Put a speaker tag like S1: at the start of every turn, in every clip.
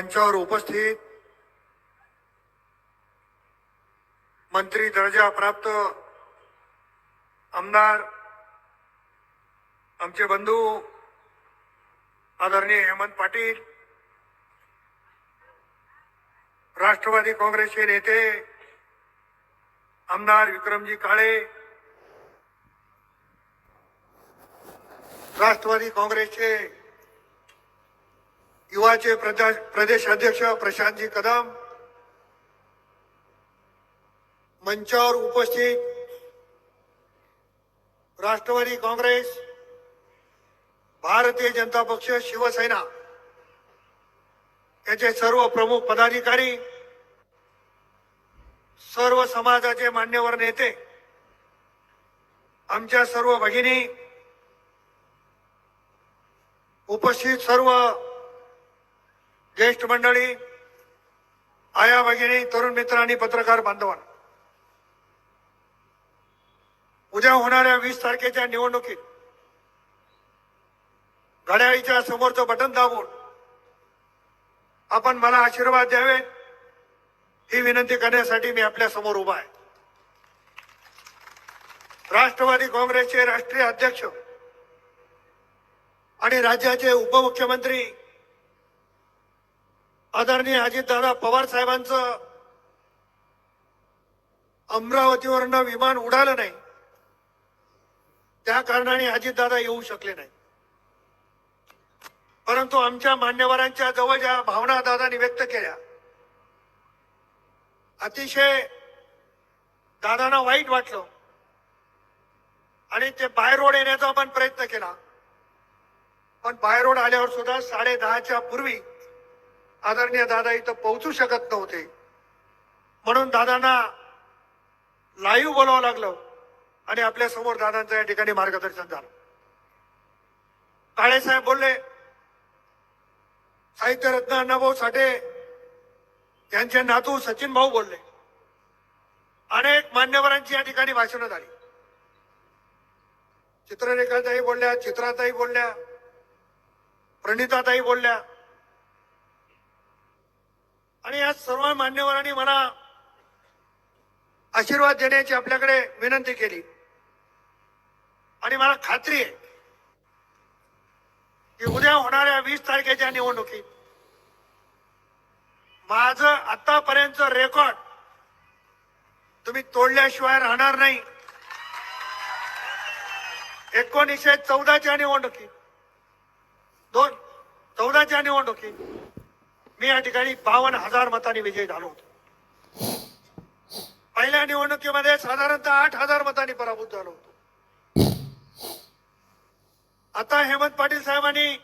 S1: मंचावर उपस्थित मंत्री दर्जा प्राप्त आमदार आमचे बंधू आदरणीय हेमंत पाटील राष्ट्रवादी काँग्रेसचे नेते आमदार विक्रमजी काळे राष्ट्रवादी काँग्रेसचे युवाचे प्रदेश प्रदेश अध्यक्ष प्रशांतजी कदम मंचावर उपस्थित राष्ट्रवादी काँग्रेस भारतीय जनता पक्ष शिवसेना याचे सर्व प्रमुख पदाधिकारी सर्व समाजाचे मान्यवर नेते आमच्या सर्व भगिनी उपस्थित सर्व ज्येष्ठ मंडळी आया भगिनी तरुण मित्र आणि पत्रकार बांधवांनो उद्या होणाऱ्या वीस तारखेच्या निवडणुकीत घड्याळीच्या समोरचं बटन दाबून आपण मला आशीर्वाद द्यावे ही विनंती करण्यासाठी मी आपल्यासमोर उभा आहे. राष्ट्रवादी काँग्रेसचे राष्ट्रीय अध्यक्ष आणि राज्याचे उपमुख्यमंत्री आदरणीय अजितदादा पवार साहेबांचं अमरावतीवरनं विमान उडालं नाही. त्या कारणाने अजितदादा येऊ शकले नाही. परंतु आमच्या मान्यवरांच्या जवळ ज्या भावना दादानी व्यक्त केल्या अतिशय दादांना वाईट वाटलं आणि ते बाय रोड येण्याचा आपण प्रयत्न केला. पण बाय रोड आल्यावर सुद्धा साडे दहाच्या पूर्वी आदरणीय दादा इथं पोहोचू शकत नव्हते. म्हणून दादांना लाईव्ह बोलावं लागलं आणि आपल्यासमोर दादांचं या ठिकाणी मार्गदर्शन झालं. काळेसाहेब बोलले साहित्यरत्न अण्णाभाऊ साठे यांचे नातू सचिन भाऊ बोलले. अनेक मान्यवरांची या ठिकाणी भाषणं झाली. चित्ररेखाताई बोलल्या चित्राताई बोलल्या प्रणिताताई बोलल्या आणि या सर्व मान्यवरांनी मला आशीर्वाद देण्याची आपल्याकडे विनंती केली. आणि मला खात्री आहे की उद्या होणाऱ्या वीस तारखेच्या निवडणुकीत माझ आतापर्यंत रेकॉर्ड तुम्ही तोडल्याशिवाय राहणार नाही. एकोणीसशे चौदाच्या निवडणुकीत दोन चौदाच्या निवडणुकीत मी या ठिकाणी बावन्न हजार मतांनी विजयी झालो होतो. पहिल्या निवडणुकीमध्ये साधारणतः आठ हजार मतांनी पराभूत झालो होतो. आता हेमंत पाटील साहेबांनी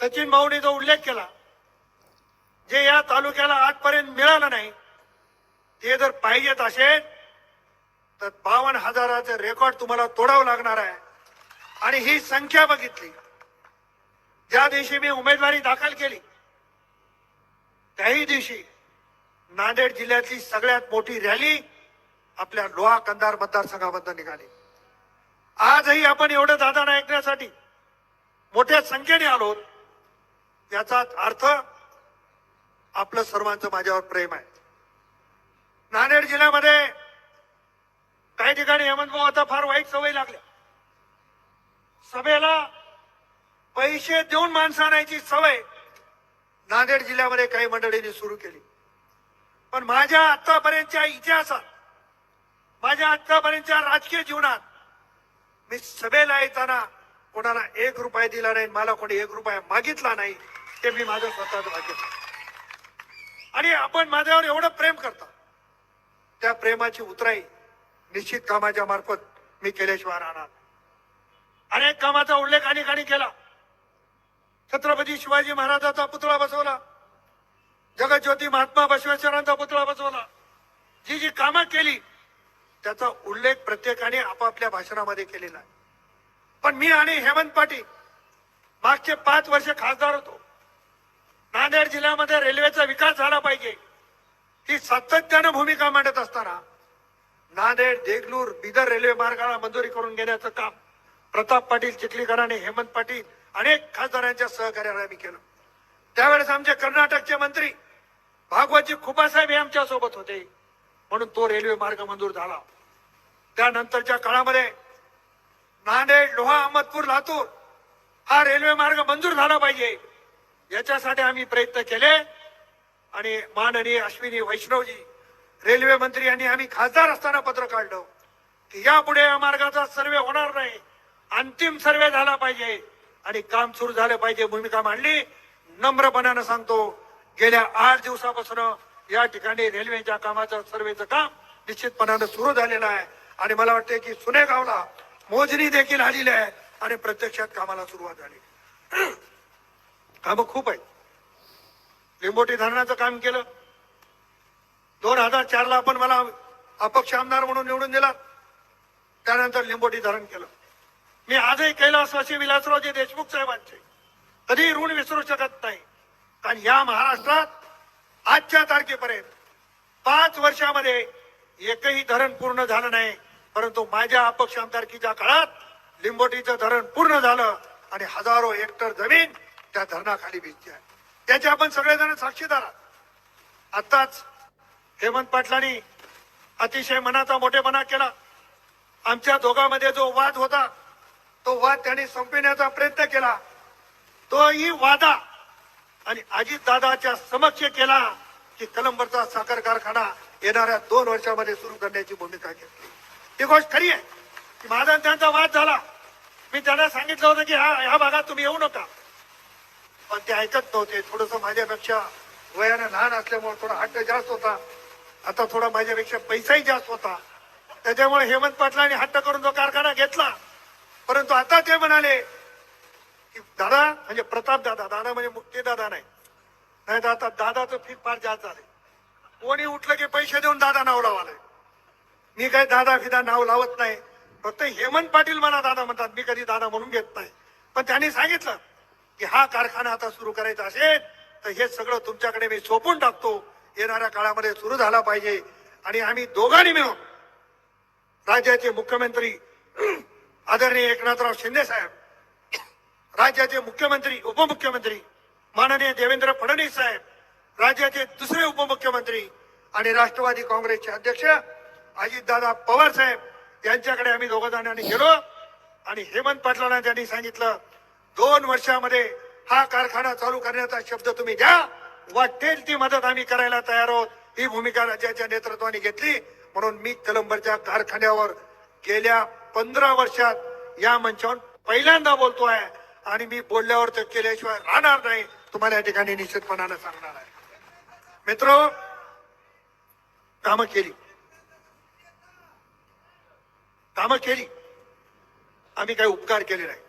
S1: सचिन भाऊनी जो उल्लेख केला जे या तालुक्याला आजपर्यंत मिळालं नाही ते जर पाहिजेत असेल तर बावन्न हजाराचं रेकॉर्ड तुम्हाला तोडावं लागणार आहे. आणि ही संख्या बघितली. ज्या दिवशी मी उमेदवारी दाखल केली त्याही दिवशी नांदेड जिल्ह्यातली सगळ्यात मोठी रॅली आपल्या लोहा कंधार मतदारसंघामधून निघाली. आजही आपण एवढं दादा ऐकण्यासाठी मोठ्या संख्येने आलो याचाच अर्थ आपलं सर्वांचं माझ्यावर प्रेम आहे. नांदेड जिल्ह्यामध्ये काही ठिकाणी हेमंत भाऊ आता फार वाईट सवय लागल्या. सभेला पैसे देऊन माणसं आणायची सवय नांदेड जिल्ह्यामध्ये काही मंडळींनी सुरू केली. पण माझ्या आतापर्यंतच्या इतिहासात माझ्या आतापर्यंतच्या राजकीय जीवनात मी सभेला येताना कोणाला एक रुपया दिला नाही मला कोणी एक रुपया मागितला नाही ते मी माझं स्वतःच भाग्य आणि आपण माझ्यावर एवढं प्रेम करता. त्या प्रेमाची उतराई निश्चित कामाच्या मार्फत मी केल्याशिवाय राहणार अनेक कामाचा उल्लेख अनेकांनी केला. छत्रपती शिवाजी महाराजाचा पुतळा बसवला. जगज्योती महात्मा बसवेश्वरांचा पुतळा बसवला. जी जी कामं केली त्याचा उल्लेख प्रत्येकाने आपापल्या भाषणामध्ये केलेला आहे. पण मी आणि हेमंत पाटील मागचे पाच वर्ष खासदार होतो. नांदेड जिल्ह्यामध्ये रेल्वेचा विकास झाला पाहिजे. ही सातत्यानं भूमिका मांडत असताना नांदेड देगलूर बिदर रेल्वे मार्गाला मंजुरी करून घेण्याचं काम प्रताप पाटील चिखलीकर आणि हेमंत पाटील अनेक खासदारांच्या सहकार्याने आम्ही केलं. त्यावेळेस आमचे कर्नाटकचे मंत्री भागवतजी खुपासाहेब हे आमच्यासोबत होते. म्हणून तो रेल्वे मार्ग मंजूर झाला. त्यानंतरच्या काळामध्ये नांदेड लोहा अहमदपूर लातूर हा रेल्वे मार्ग मंजूर झाला पाहिजे. याच्यासाठी आम्ही प्रयत्न केले. आणि माननीय अश्विनी वैष्णवजी रेल्वे मंत्री यांनी आम्ही खासदार असताना पत्र काढलं की यापुढे या मार्गाचा सर्वे होणार नाही. अंतिम सर्वे झाला पाहिजे. आणि काम सुरू झालं पाहिजे भूमिका मांडली. नम्रपणानं सांगतो गेल्या आठ दिवसापासून या ठिकाणी रेल्वेच्या कामाचं सर्वेचं काम निश्चितपणानं सुरू झालेलं आहे. आणि मला वाटतं की सुनेगावला मोजणी देखील आलेली आहे आणि प्रत्यक्षात कामाला सुरुवात झाली. कामं खूप आहेत. लिंबोटी धरणाचं काम केलं. दोन हजार चार ला आपण मला अपक्ष आमदार म्हणून निवडून दिला. त्यानंतर लिंबोटी धरण केलं. मी आजही कैलासवासी विलासरावजी देशमुख साहेबांचे कधी ऋण विसरू शकत नाही. कारण या महाराष्ट्रात आजच्या तारखेपर्यंत पाच वर्षामध्ये एकही धरण पूर्ण झालं नाही. परंतु माझ्या अपक्ष आमदारकीच्या काळात लिंबोटीचं धरण पूर्ण झालं आणि हजारो हेक्टर जमीन त्या धरणाखाली भिजते आहे. त्याचे आपण सगळेजण साक्षीदार आहात. आताच हेमंत पाटलांनी अतिशय मनाचा मोठेपणा केला. आमच्या दोघांमध्ये जो वाद होता तो वाद त्यांनी संपविण्याचा प्रयत्न केला. तोही वादा. आणि अजित दादाच्या समक्ष केला की कलंबरचा साखर कारखाना येणाऱ्या दोन वर्षामध्ये सुरू करण्याची भूमिका घेतली. ती गोष्ट खरी आहे. की माझा त्यांचा वाद झाला. मी त्यांना सांगितलं होतं की हा ह्या भागात तुम्ही येऊ नका. पण ते ऐकत नव्हते. थोडस माझ्यापेक्षा वयाने लहान असल्यामुळे थोडा हट्ट जास्त होता. आता थोडा माझ्यापेक्षा पैसाही जास्त होता. त्याच्यामुळे हेमंत पाटलांनी हट्ट करून तो कारखाना घेतला परंतु आता ते म्हणाले की दादा म्हणजे प्रताप दादा दादा म्हणजे मुक्ती दादा नाही. नाही तर आता दादाचं फी फार जास्त झाले कोणी उठलं की पैसे देऊन दादा नाव लावाले मी काही दादा फिदा नाव लावत नाही. फक्त हेमंत पाटील मला दादा म्हणतात. मी कधी दादा म्हणून घेत नाही. पण त्यांनी सांगितलं की हा कारखाना आता सुरू करायचा असेल तर हे सगळं तुमच्याकडे मी सोपून टाकतो. येणाऱ्या काळामध्ये सुरू झाला पाहिजे. आणि आम्ही दोघांनी मिळून राज्याचे मुख्यमंत्री आदरणीय एकनाथराव शिंदे साहेब राज्याचे मुख्यमंत्री उपमुख्यमंत्री माननीय देवेंद्र फडणवीस साहेब राज्याचे दुसरे उपमुख्यमंत्री आणि राष्ट्रवादी काँग्रेसचे अध्यक्ष अजितदादा पवार साहेब यांच्याकडे आम्ही दोघं जणांनी गेलो आणि हेमंत पाटलांना त्यांनी सांगितलं दोन वर्षामध्ये हा कारखाना चालू करण्याचा शब्द तुम्ही द्या वाटेल ती मदत आम्ही करायला तयार आहोत. ही भूमिका राज्याच्या नेतृत्वाने घेतली. म्हणून मी कलंबरच्या कारखान्यावर गेल्या पंधरा वर्षात या मंचावर पहिल्यांदा बोलतोय. आणि मी बोलल्यावर तर केल्याशिवाय राहणार नाही. तुम्हाला या ठिकाणी निश्चितपणानं सांगणार आहे. मित्र कामं केली. कामं केली. आम्ही काही उपकार केले नाही.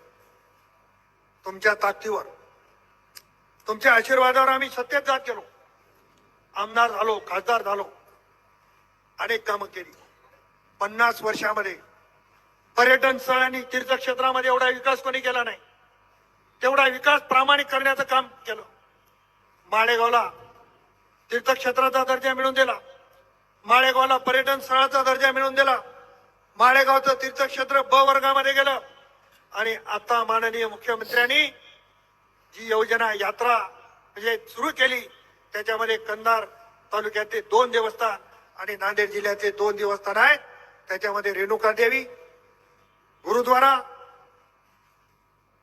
S1: तुमच्या ताकदीवर तुमच्या आशीर्वादावर आम्ही सत्तेत जात गेलो. आमदार झालो खासदार झालो. अनेक कामं केली. पन्नास वर्षामध्ये पर्यटन स्थळ आणि तीर्थक्षेत्रामध्ये एवढा विकास कोणी केला नाही. तेवढा विकास प्रामाणिक करण्याचं काम केलं. माळेगावला तीर्थक्षेत्राचा दर्जा मिळून दिला. माळेगावला पर्यटन स्थळाचा दर्जा मिळून दिला. माळेगावचं तीर्थक्षेत्र ब वर्गामध्ये गेलं. आणि आता माननीय मुख्यमंत्र्यांनी जी योजना यात्रा म्हणजे सुरू केली त्याच्यामध्ये कंधार तालुक्यातले दोन देवस्थान आणि नांदेड जिल्ह्यातले दोन देवस्थान आहेत. त्याच्यामध्ये रेणुका देवी गुरुद्वारा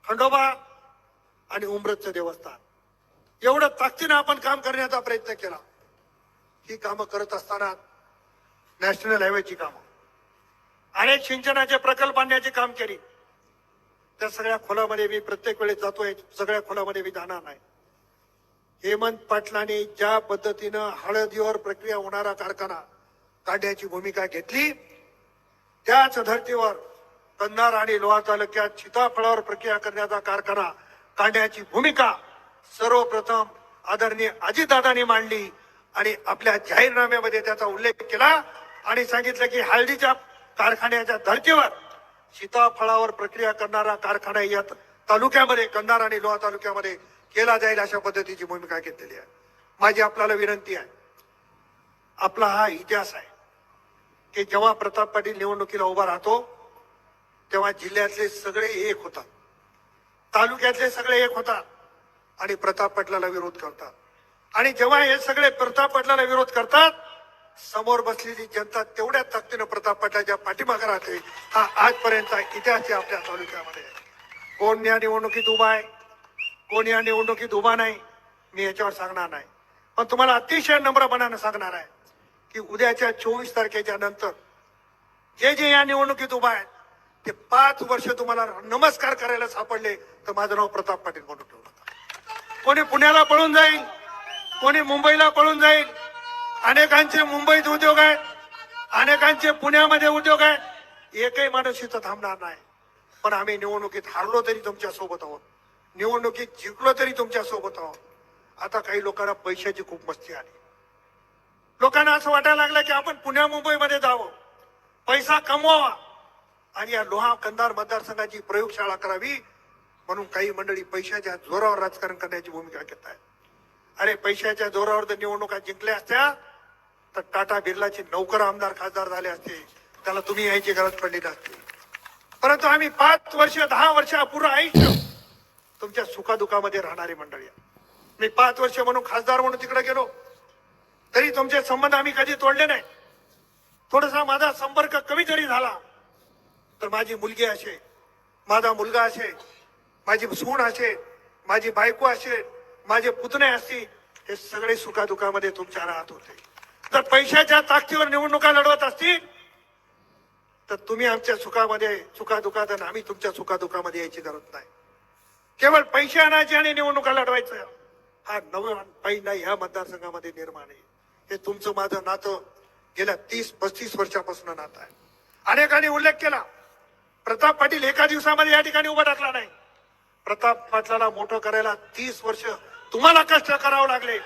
S1: खंडोबा आणि उमरतचं देवस्थान. एवढं ताकदीनं आपण काम करण्याचा प्रयत्न केला. ही कामं करत असताना नॅशनल हायवेची कामं. अनेक सिंचनाचे प्रकल्प आणण्याचे काम केली. त्या सगळ्या खोलामध्ये मी प्रत्येक वेळेस जातोय सगळ्या खोलामध्ये मी जाणार नाही. हेमंत पाटलांनी ज्या पद्धतीनं हळदीवर प्रक्रिया होणारा कारखाना काढण्याची भूमिका घेतली. त्याच धर्तीवर कंधार आणि लोहा तालुक्यात सीताफळावर प्रक्रिया करण्याचा कारखाना काढण्याची भूमिका सर्वप्रथम आदरणीय अजितदादांनी मांडली आणि आपल्या जाहीरनाम्यामध्ये त्याचा उल्लेख केला आणि सांगितलं की हळदीच्या कारखान्याच्या धर्तीवर सीताफळावर प्रक्रिया करणारा कारखाना या तालुक्यामध्ये कंधार आणि लोहा तालुक्यामध्ये केला जाईल अशा पद्धतीची भूमिका घेतलेली आहे. माझी आपल्याला विनंती आहे. आपला हा इतिहास आहे. की जेव्हा प्रताप पाटील निवडणुकीला उभा राहतो तेव्हा जिल्ह्यातले सगळे एक होतात. तालुक्यातले सगळे एक होतात आणि प्रताप पाटलाला विरोध करतात. आणि जेव्हा हे सगळे प्रताप पाटलाला विरोध करतात समोर बसलेली जनता तेवढ्या ताकदीनं प्रताप पाटलाच्या पाठीमागे राहते. हा आजपर्यंतचा इतिहास आहे आपल्या तालुक्यामध्ये. कोण या निवडणुकीत उभा आहे? कोण या निवडणुकीत उभा नाही? मी याच्यावर सांगणार नाही. पण तुम्हाला अतिशय नम्रपणानं सांगणार आहे. की उद्याच्या चोवीस तारखेच्या नंतर जे जे या निवडणुकीत उभा आहेत ते पाच वर्ष तुम्हाला नमस्कार करायला सापडले तर माझं नाव प्रताप पाटील म्हणून ठेवलं कोणी पुण्याला पळून जाईल कोणी मुंबईला पळून जाईल अनेकांचे मुंबईत उद्योग आहेत अनेकांचे पुण्यामध्ये उद्योग आहेत एकही माणूस इथं थांबणार नाही. पण आम्ही निवडणुकीत हारलो तरी तुमच्यासोबत आहोत निवडणुकीत जिंकलो तरी तुमच्यासोबत आहोत. आता काही लोकांना पैशाची खूप मस्ती आली. लोकांना असं वाटायला लागलं की आपण पुण्या मुंबईमध्ये जावं. पैसा कमवावा. आणि या लोहा कंधार मतदारसंघाची प्रयोगशाळा करावी म्हणून काही मंडळी पैशाच्या जोरावर राजकारण करण्याची भूमिका घेत आहेत. अरे पैशाच्या जोरावर जर निवडणुका जिंकल्या असत्या तर टाटा बिर्लाचे नौकर आमदार खासदार झाले असते. त्याला तुम्ही यायची गरज पडली नसते. परंतु आम्ही पाच वर्ष दहा वर्ष पूर्ण आयुष्य तुमच्या सुखादुखामध्ये राहणारी मंडळी मी पाच वर्ष म्हणून खासदार म्हणून तिकडे गेलो. तरी तुमचे संबंध आम्ही कधी तोडले नाही. थोडासा माझा संपर्क कमी जरी झाला तर माझी मुलगी असे माझा मुलगा असे माझी सून असे माझी बायको असे माझे पुतणे असतील हे सगळे सुखादुखामध्ये तुमच्या राहत होते. तर पैशाच्या ताकदीवर निवडणुका लढवत असतील तर तुम्ही आमच्या सुखामध्ये सुखादुखात आणि आम्ही तुमच्या सुखादुखामध्ये यायची गरज नाही. केवळ पैसे आणायचे आणि निवडणुका लढवायचं. हा नवीन पहिला ह्या मतदारसंघामध्ये निर्माण आहे. हे तुमचं माझं नातं गेल्या तीस पस्तीस वर्षापासून नातं आहे. अनेकांनी उल्लेख केला. प्रताप पाटील एका दिवसामध्ये या ठिकाणी उभा टाकला नाही. प्रताप पाटलाला मोठं करायला तीस वर्ष तुम्हाला कष्ट करावं लागले.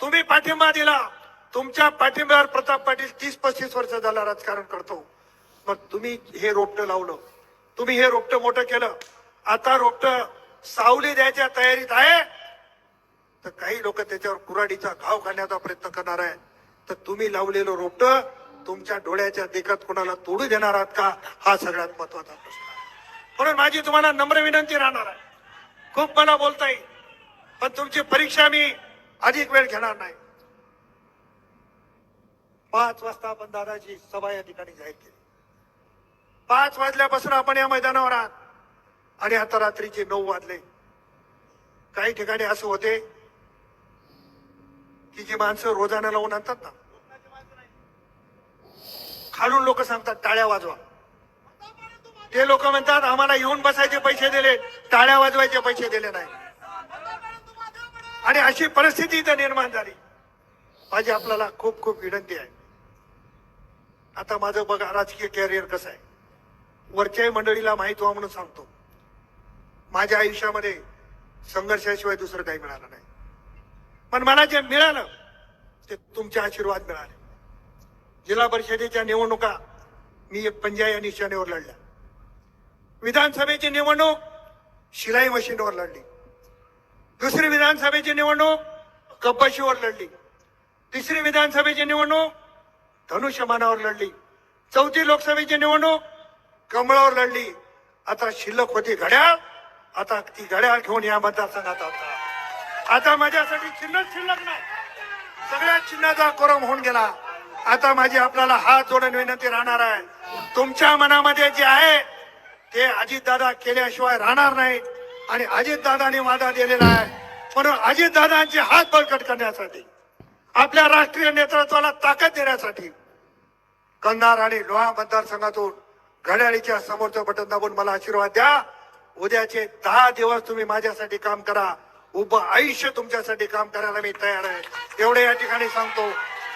S1: तुम्ही पाठिंबा दिला. तुमच्या पाठिंब्यावर प्रताप पाटील तीस पस्तीस वर्ष झाला राजकारण करतो. मग तुम्ही हे रोपटं लावलं. तुम्ही हे रोपटं मोठं केलं. आता रोपटं सावली द्यायच्या तयारीत आहे. तर काही लोक त्याच्यावर कुराडीचा घाव घालण्याचा प्रयत्न करणार आहे तर तुम्ही लावलेलं रोपट तुमच्या डोळ्याच्या देखत कोणाला तोडू देणार आहात का? हा सगळ्यात महत्त्वाचा प्रश्न म्हणून माझी तुम्हाला नम्र विनंती राहणार आहे. खूप मला बोलता येईल. पण तुमची परीक्षा मी अधिक वेळ घेणार नाही. पाच वाजता आपण दादाची सभा या ठिकाणी जाहीर केली. पाच वाजल्यापासून आपण या मैदानावर आहात. आणि आता रात्रीचे नऊ वाजले. काही ठिकाणी असं होते की जी माणसं रोजाना लावून आणतात ना खालून लोक सांगतात टाळ्या वाजवा. ते लोक म्हणतात आम्हाला येऊन बसायचे पैसे दिले टाळ्या वाजवायचे पैसे दिले नाही. आणि अशी परिस्थिती इथं निर्माण झाली. माझी आपल्याला खूप खूप विनंती आहे. आता माझं बघा राजकीय कॅरियर कसं आहे. वरच्याही मंडळीला माहीत व्हा म्हणून सांगतो. माझ्या आयुष्यामध्ये संघर्षाशिवाय दुसरं काही मिळालं नाही. पण मला जे मिळालं ते तुमचे आशीर्वाद मिळाले. जिल्हा परिषदेच्या निवडणुका मी एक पंजा या निशाणीवर लढल्या. विधानसभेची निवडणूक शिलाई मशीनवर लढली. दुसरी विधानसभेची निवडणूक कपाशीवर लढली. तिसरी विधानसभेची निवडणूक धनुष्यमानावर लढली. चौथी लोकसभेची निवडणूक कमळावर लढली. आता शिल्लक होती घड्याळ आता ती घड्याळ घेऊन या मतदारसंघात आता आता माझ्यासाठी चिन्ह शिल्लक नाही. सगळ्या चिन्हाचा कोरम होऊन गेला. आता माझी आपल्याला हात जोडून विनंती राहणार आहे. तुमच्या मनामध्ये जे आहे ते अजितदादा केल्याशिवाय राहणार नाही. आणि अजितदादाने वादा दिलेला आहे. म्हणून अजितदादांचे हात बळकट करण्यासाठी आपल्या राष्ट्रीय नेतृत्वाला ताकद देण्यासाठी कंधार आणि लोहा मतदारसंघातून घड्याळीच्या समोरचं बटन दाबून मला आशीर्वाद द्या. उद्याचे दहा दिवस तुम्ही माझ्यासाठी काम करा. उभं आयुष्य तुमच्यासाठी काम करायला मी तयार आहे. एवढे या ठिकाणी सांगतो.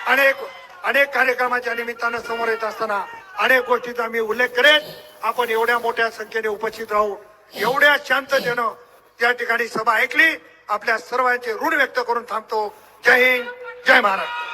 S1: अनेक अनेक कार्यक्रमाच्या निमित्तानं समोर येत असताना अनेक गोष्टीचा मी उल्लेख करेन. आपण एवढ्या मोठ्या संख्येने उपस्थित राहू. एवढ्या शांततेनं त्या ठिकाणी सभा ऐकली. आपल्या सर्वांचे ऋण व्यक्त करून थांबतो. जय हिंद जय महाराष्ट्र.